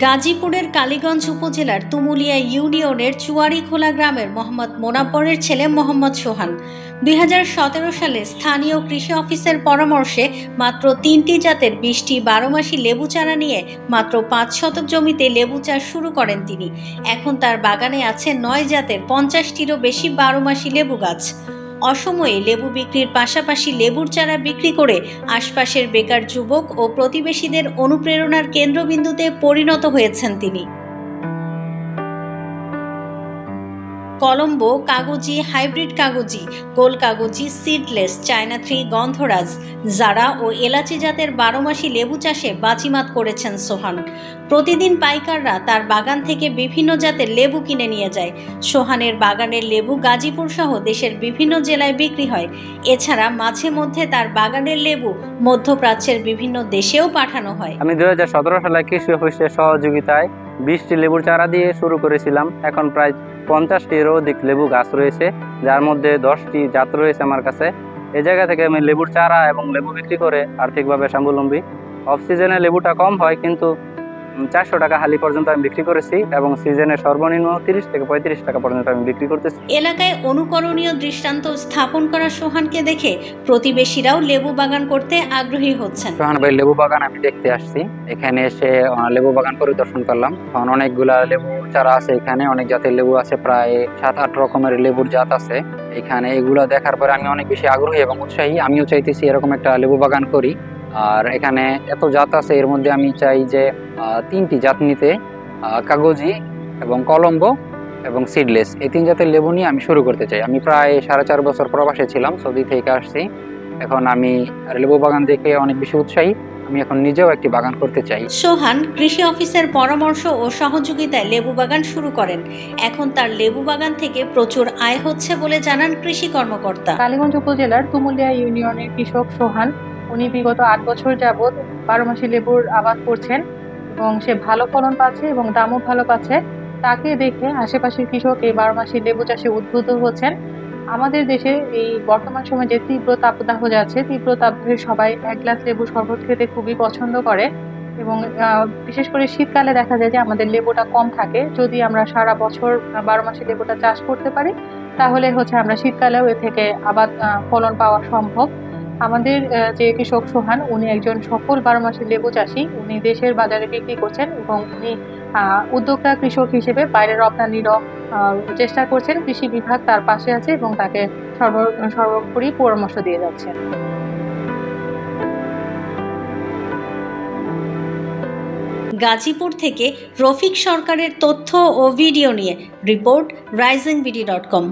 গাজীপুরের কালীগঞ্জ উপজেলার তুমুলিয়া ইউনিয়নের চুয়ারিখোলা গ্রামের মোহাম্মদ মোনাব্বরের ছেলে মোহাম্মদ সোহান। দুই হাজার সতেরো সালে স্থানীয় কৃষি অফিসের পরামর্শে মাত্র তিনটি জাতের বিশটি বারোমাসি লেবু চারা নিয়ে মাত্র পাঁচ শতক জমিতে লেবু চাষ শুরু করেন তিনি। এখন তার বাগানে আছে নয় জাতের পঞ্চাশটিরও বেশি বারোমাসি লেবু গাছ। অসময়ে লেবু বিক্রির পাশাপাশি লেবুর চারা বিক্রি করে আশপাশের বেকার যুবক ও প্রতিবেশীদের অনুপ্রেরণার কেন্দ্রবিন্দুতে পরিণত হয়েছেন তিনি। কলম্বো কাগজি, হাইব্রিড কাগজি, গোল কাগজি, সিডলেস, চায়না থ্রি গন্ধরাজ, জারা ও এলাচি জাতের বারোমাসি লেবু চাষে বাজিমাত করেছেন সোহান। প্রতিদিন পাইকাররা তার বাগান থেকে বিভিন্ন জাতের লেবু কিনে নিয়ে যায়। সোহানের বাগানের লেবু গাজীপুর সহ দেশের বিভিন্ন জেলায় বিক্রি হয়। এছাড়া মাঝে মধ্যে তার বাগানের লেবু মধ্যপ্রাচ্যের বিভিন্ন দেশেও পাঠানো হয়। আমি দু হাজার সতেরো সালে কৃষি অফিসের সহযোগিতায় বিশটি লেবুর চারা দিয়ে শুরু করেছিলাম। এখন প্রায় পঞ্চাশটিরও অধিক লেবু গাছ রয়েছে, যার মধ্যে দশটি জাত রয়েছে আমার কাছে। এ জায়গা থেকে আমি লেবুর চারা এবং লেবু বিক্রি করে আর্থিকভাবে স্বাবলম্বী। অফ সিজনে লেবুটা কম হয়, কিন্তু চারশো টাকা হালি পর্যন্ত আমি বিক্রি করেছি এবং সিজনে সর্বনিম্ন তিরিশ থেকে পঁয়ত্রিশ টাকা পর্যন্ত আমি বিক্রি করতেছি। এলাকায় অনুকরণীয় দৃষ্টান্ত স্থাপন করা সোহানকে দেখে প্রতিবেশীরাও লেবু বাগান করতে আগ্রহী হচ্ছেন। সোহান ভাই লেবু বাগান আমি দেখতে আসছি। এখানে এসে লেবু বাগান পরিদর্শন করলাম। অনেকগুলা লেবু চারা আছে এখানে। অনেক জাতের লেবু আছে প্রায় সাত আট রকমের লেবুর জাত আছে। এখানে এগুলো দেখার পরে আমি অনেক বেশি আগ্রহী এবং উৎসাহী। আমিও চাইতেছি এরকম একটা লেবু বাগান করি। আর এখানে এত জাত আছে এর মধ্যে আমি চাই যে তিনটি জাত নিতে কাগজি এবং কলম্বো এবং সিডলেস এই তিন জাতের লেবু নিয়ে আমি শুরু করতে চাই। আমি প্রায় সাড়ে চার বছর প্রবাসে ছিলাম সৌদি থেকে আসছি। এখন আমি লেবু বাগান দেখে অনেক বেশি উৎসাহী। আমি এখন নিজেও একটি বাগান করতে চাই। সোহান কৃষি অফিসের পরামর্শ ও সহযোগিতায় লেবু বাগান শুরু করেন। এখন তার লেবু বাগান থেকে প্রচুর আয় হচ্ছে বলে জানান কৃষি কর্মকর্তা। কালীগঞ্জ উপজেলার তুমুলিয়া ইউনিয়নের কৃষক সোহান। উনি বিগত আট বছর যাবৎ বারো মাসি লেবুর আবাদ করছেন। এবং সে ভালো ফলন পাচ্ছে এবং দামও ভালো পাচ্ছে তাকে দেখে আশেপাশের কৃষক এই বারো মাসি লেবু চাষে উদ্বুদ্ধ হচ্ছেন। আমাদের দেশে এই বর্তমান সময়ে যে তীব্র তাপদাহ যাচ্ছে তীব্র তাপদাহে সবাই এক গ্লাস লেবু শরবত খেতে খুবই পছন্দ করে এবং বিশেষ করে শীতকালে দেখা যায় যে আমাদের লেবুটা কম থাকে। যদি আমরা সারা বছর বারো মাসে লেবুটা চাষ করতে পারি তাহলে হচ্ছে আমরা শীতকালেও এ থেকে আহ, ফলন পাওয়া সম্ভব। আমাদের যে কৃষক সোহান, উনি একজন সফল বারো মাসের লেবু চাষি। উনি দেশের বাজারে বিক্রি করছেন এবং উনি উদ্যোক্তা কৃষক হিসেবে বাইরে রপ্তানির চেষ্টা করছেন। কৃষি বিভাগ তার পাশে আছে এবং তাকে সর্ব, সর্বোপরি পরামর্শ দিয়ে যাচ্ছেন গাজীপুর থেকে রফিক সরকারের তথ্য ও ভিডিও নিয়ে report Rising BD dot com.